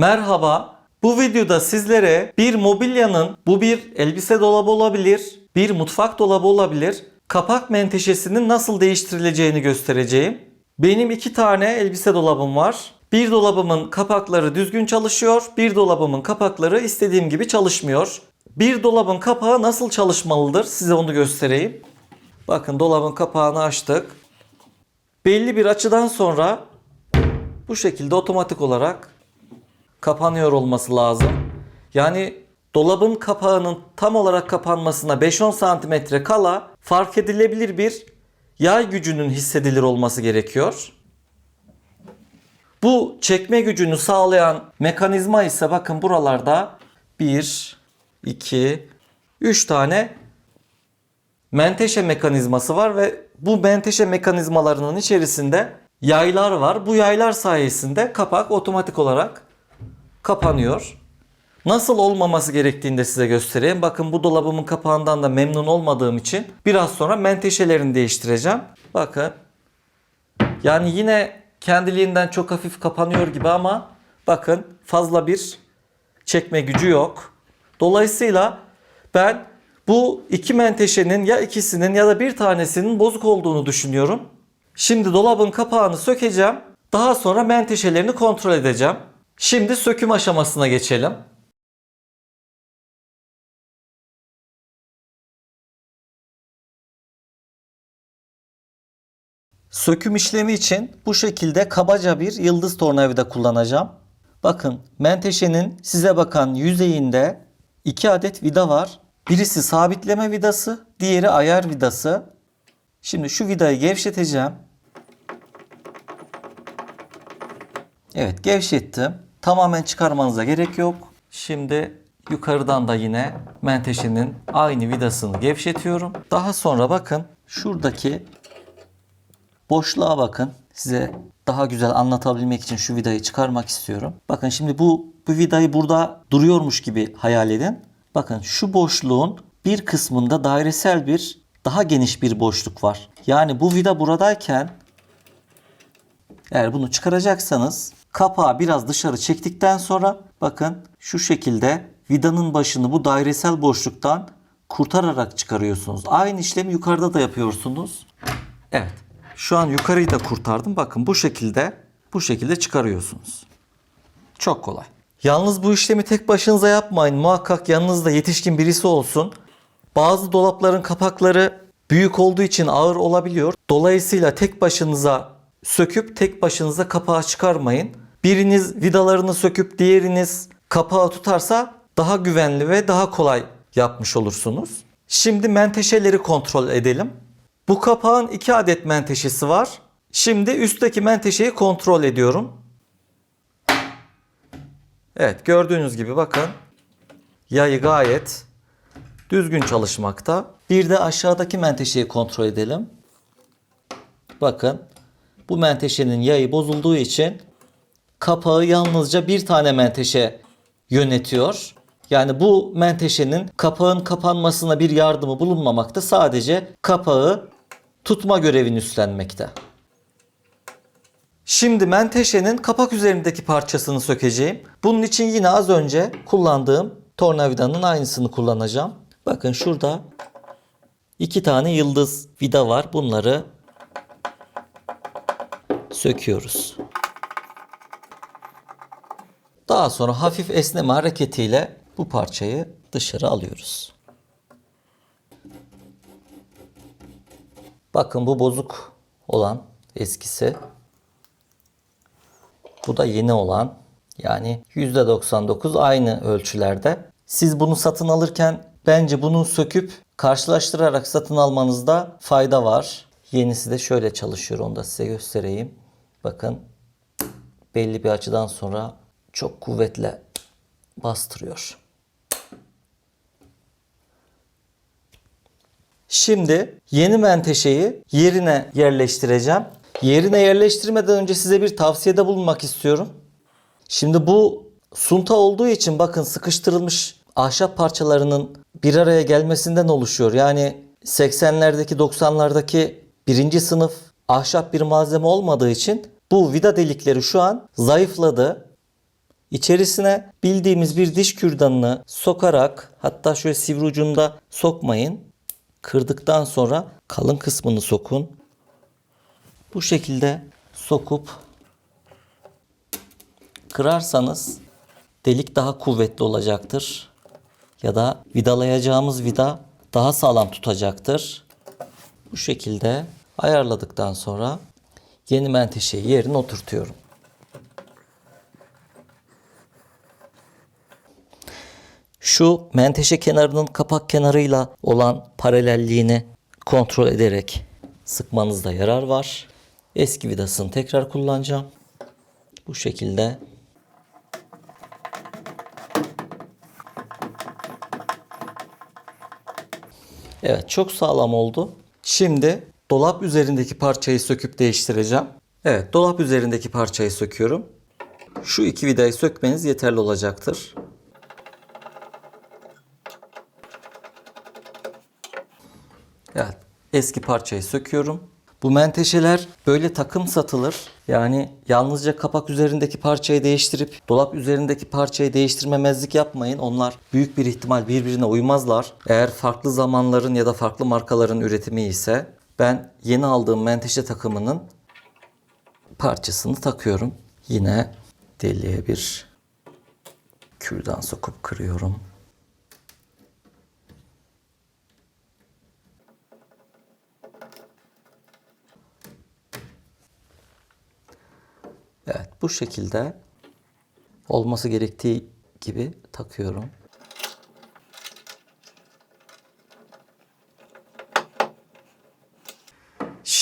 Merhaba. Bu videoda sizlere bir mobilyanın, bu bir elbise dolabı olabilir, bir mutfak dolabı olabilir, kapak menteşesinin nasıl değiştirileceğini göstereceğim. Benim iki tane elbise dolabım var. Bir dolabımın kapakları düzgün çalışıyor, bir dolabımın kapakları istediğim gibi çalışmıyor. Bir dolabın kapağı nasıl çalışmalıdır size onu göstereyim. Bakın dolabın kapağını açtık. Belli bir açıdan sonra bu şekilde otomatik olarak kapanıyor olması lazım. Yani dolabın kapağının tam olarak kapanmasına 5-10 santimetre kala fark edilebilir bir yay gücünün hissedilir olması gerekiyor. Bu çekme gücünü sağlayan mekanizma ise bakın buralarda 1, 2, 3 tane menteşe mekanizması var ve bu menteşe mekanizmalarının içerisinde yaylar var. Bu yaylar sayesinde kapak otomatik olarak kapanıyor. Nasıl olmaması gerektiğini de size göstereyim. Bakın bu dolabımın kapağından da memnun olmadığım için biraz sonra menteşelerini değiştireceğim. Bakın. Yani yine kendiliğinden çok hafif kapanıyor gibi ama bakın fazla bir çekme gücü yok. Dolayısıyla ben bu iki menteşenin ya ikisinin ya da bir tanesinin bozuk olduğunu düşünüyorum. Şimdi dolabın kapağını sökeceğim. Daha sonra menteşelerini kontrol edeceğim. Şimdi söküm aşamasına geçelim. Söküm işlemi için bu şekilde kabaca bir yıldız tornavida kullanacağım. Bakın menteşenin size bakan yüzeyinde iki adet vida var. Birisi sabitleme vidası, diğeri ayar vidası. Şimdi şu vidayı gevşeteceğim. Evet gevşettim. Tamamen çıkarmanıza gerek yok. Şimdi yukarıdan da yine menteşenin aynı vidasını gevşetiyorum. Daha sonra bakın şuradaki boşluğa bakın. Size daha güzel anlatabilmek için şu vidayı çıkarmak istiyorum. Bakın şimdi bu bu vidayı burada duruyormuş gibi hayal edin. Bakın şu boşluğun bir kısmında dairesel bir daha geniş bir boşluk var. Yani bu vida buradayken eğer bunu çıkaracaksanız kapağı biraz dışarı çektikten sonra bakın şu şekilde vidanın başını bu dairesel boşluktan kurtararak çıkarıyorsunuz. Aynı işlemi yukarıda da yapıyorsunuz. Evet. Şu an yukarıyı da kurtardım. Bakın bu şekilde bu şekilde çıkarıyorsunuz. Çok kolay. Yalnız bu işlemi tek başınıza yapmayın. Muhakkak yanınızda yetişkin birisi olsun. Bazı dolapların kapakları büyük olduğu için ağır olabiliyor. Dolayısıyla tek başınıza söküp tek başınıza kapağı çıkarmayın. Biriniz vidalarını söküp diğeriniz kapağı tutarsa daha güvenli ve daha kolay yapmış olursunuz. Şimdi menteşeleri kontrol edelim. Bu kapağın iki adet menteşesi var. Şimdi üstteki menteşeyi kontrol ediyorum. Evet gördüğünüz gibi bakın yayı gayet düzgün çalışmakta. Bir de aşağıdaki menteşeyi kontrol edelim. Bakın bu menteşenin yayı bozulduğu için kapağı yalnızca bir tane menteşe yönetiyor. Yani bu menteşenin kapağın kapanmasına bir yardımı bulunmamakta. Sadece kapağı tutma görevini üstlenmekte. Şimdi menteşenin kapak üzerindeki parçasını sökeceğim. Bunun için yine az önce kullandığım tornavidanın aynısını kullanacağım. Bakın şurada iki tane yıldız vida var. Bunları söküyoruz. Daha sonra hafif esneme hareketiyle bu parçayı dışarı alıyoruz. Bakın bu bozuk olan eskisi. Bu da yeni olan. Yani %99 aynı ölçülerde. Siz bunu satın alırken bence bunu söküp karşılaştırarak satın almanızda fayda var. Yenisi de şöyle çalışıyor. Onu da size göstereyim. Bakın belli bir açıdan sonra çok kuvvetle bastırıyor. Şimdi yeni menteşeyi yerine yerleştireceğim. Yerine yerleştirmeden önce size bir tavsiyede bulunmak istiyorum. Şimdi bu sunta olduğu için bakın sıkıştırılmış ahşap parçalarının bir araya gelmesinden oluşuyor. Yani 80'lerdeki 90'lardaki birinci sınıf ahşap bir malzeme olmadığı için bu vida delikleri şu an zayıfladı. İçerisine bildiğimiz bir diş kürdanını sokarak hatta şöyle sivri ucunda sokmayın. Kırdıktan sonra kalın kısmını sokun. Bu şekilde sokup kırarsanız delik daha kuvvetli olacaktır. Ya da vidalayacağımız vida daha sağlam tutacaktır. Bu şekilde ayarladıktan sonra yeni menteşeyi yerine oturtuyorum. Şu menteşe kenarının kapak kenarıyla olan paralelliğini kontrol ederek sıkmanızda yarar var. Eski vidasını tekrar kullanacağım. Bu şekilde Evet çok sağlam oldu. Şimdi dolap üzerindeki parçayı söküp değiştireceğim. Evet dolap üzerindeki parçayı söküyorum. Şu iki vidayı sökmeniz yeterli olacaktır. Evet eski parçayı söküyorum. Bu menteşeler böyle takım satılır. Yani yalnızca kapak üzerindeki parçayı değiştirip dolap üzerindeki parçayı değiştirmemezlik yapmayın. Onlar büyük bir ihtimal birbirine uymazlar. Eğer farklı zamanların ya da farklı markaların üretimi ise ben yeni aldığım menteşe takımının parçasını takıyorum. Yine deliğe bir kürdan sokup kırıyorum. Evet bu şekilde olması gerektiği gibi takıyorum.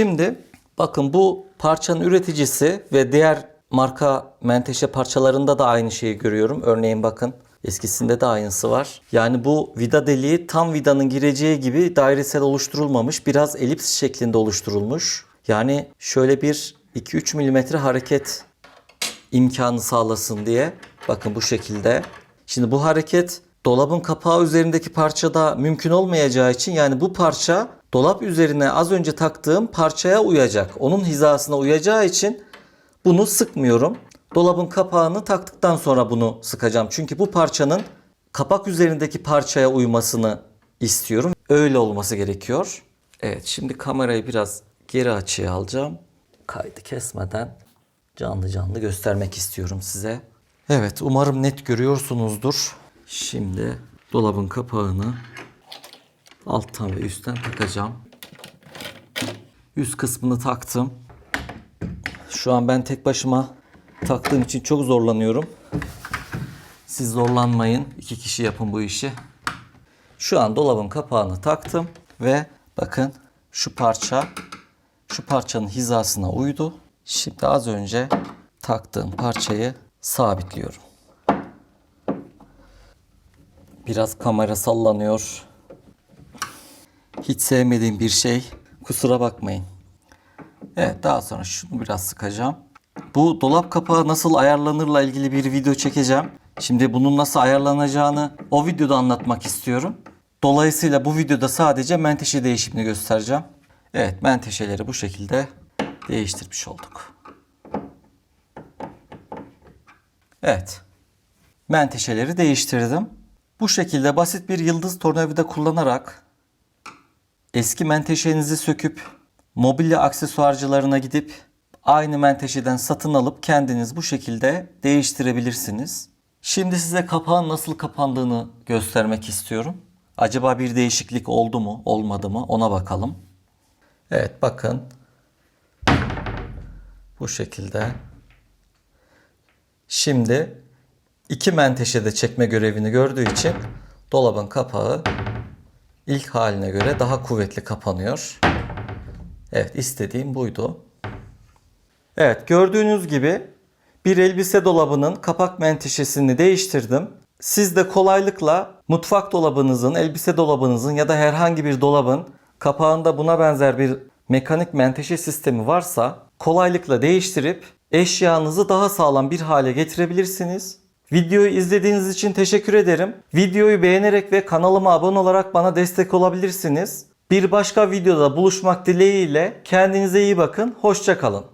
Şimdi bakın bu parçanın üreticisi ve diğer marka menteşe parçalarında da aynı şeyi görüyorum. Örneğin bakın eskisinde de aynısı var. Yani bu vida deliği tam vidanın gireceği gibi dairesel oluşturulmamış. Biraz elips şeklinde oluşturulmuş. Yani şöyle bir 2-3 milimetre hareket imkanı sağlasın diye. Bakın bu şekilde. Şimdi bu hareket dolabın kapağı üzerindeki parçada mümkün olmayacağı için yani bu parça dolap üzerine az önce taktığım parçaya uyacak. Onun hizasına uyacağı için bunu sıkmıyorum. Dolabın kapağını taktıktan sonra bunu sıkacağım. Çünkü bu parçanın kapak üzerindeki parçaya uymasını istiyorum. Öyle olması gerekiyor. Evet şimdi kamerayı biraz geri açıya alacağım. Kaydı kesmeden canlı canlı göstermek istiyorum size. Evet umarım net görüyorsunuzdur. Şimdi dolabın kapağını alttan ve üstten takacağım. Üst kısmını taktım. Şu an ben tek başıma taktığım için çok zorlanıyorum. Siz zorlanmayın. İki kişi yapın bu işi. Şu an dolabın kapağını taktım ve bakın şu parça şu parçanın hizasına uydu. Şimdi az önce taktığım parçayı sabitliyorum. Biraz kamera sallanıyor. Hiç sevmediğim bir şey. Kusura bakmayın. Evet daha sonra şunu biraz sıkacağım. Bu dolap kapağı nasıl ayarlanırla ilgili bir video çekeceğim. Şimdi bunun nasıl ayarlanacağını o videoda anlatmak istiyorum. Dolayısıyla bu videoda sadece menteşe değişimini göstereceğim. Evet menteşeleri bu şekilde değiştirmiş olduk. Evet. Menteşeleri değiştirdim. Bu şekilde basit bir yıldız tornavida kullanarak eski menteşenizi söküp mobilya aksesuarcılarına gidip aynı menteşeden satın alıp kendiniz bu şekilde değiştirebilirsiniz. Şimdi size kapağın nasıl kapandığını göstermek istiyorum. Acaba bir değişiklik oldu mu, olmadı mı ona bakalım. Evet bakın. Bu şekilde. Şimdi iki menteşede çekme görevini gördüğü için dolabın kapağı ilk haline göre daha kuvvetli kapanıyor. Evet istediğim buydu. Evet gördüğünüz gibi bir elbise dolabının kapak menteşesini değiştirdim. Siz de kolaylıkla mutfak dolabınızın, elbise dolabınızın ya da herhangi bir dolabın kapağında buna benzer bir mekanik menteşe sistemi varsa kolaylıkla değiştirip eşyanızı daha sağlam bir hale getirebilirsiniz. Videoyu izlediğiniz için teşekkür ederim. Videoyu beğenerek ve kanalıma abone olarak bana destek olabilirsiniz. Bir başka videoda buluşmak dileğiyle kendinize iyi bakın. Hoşçakalın.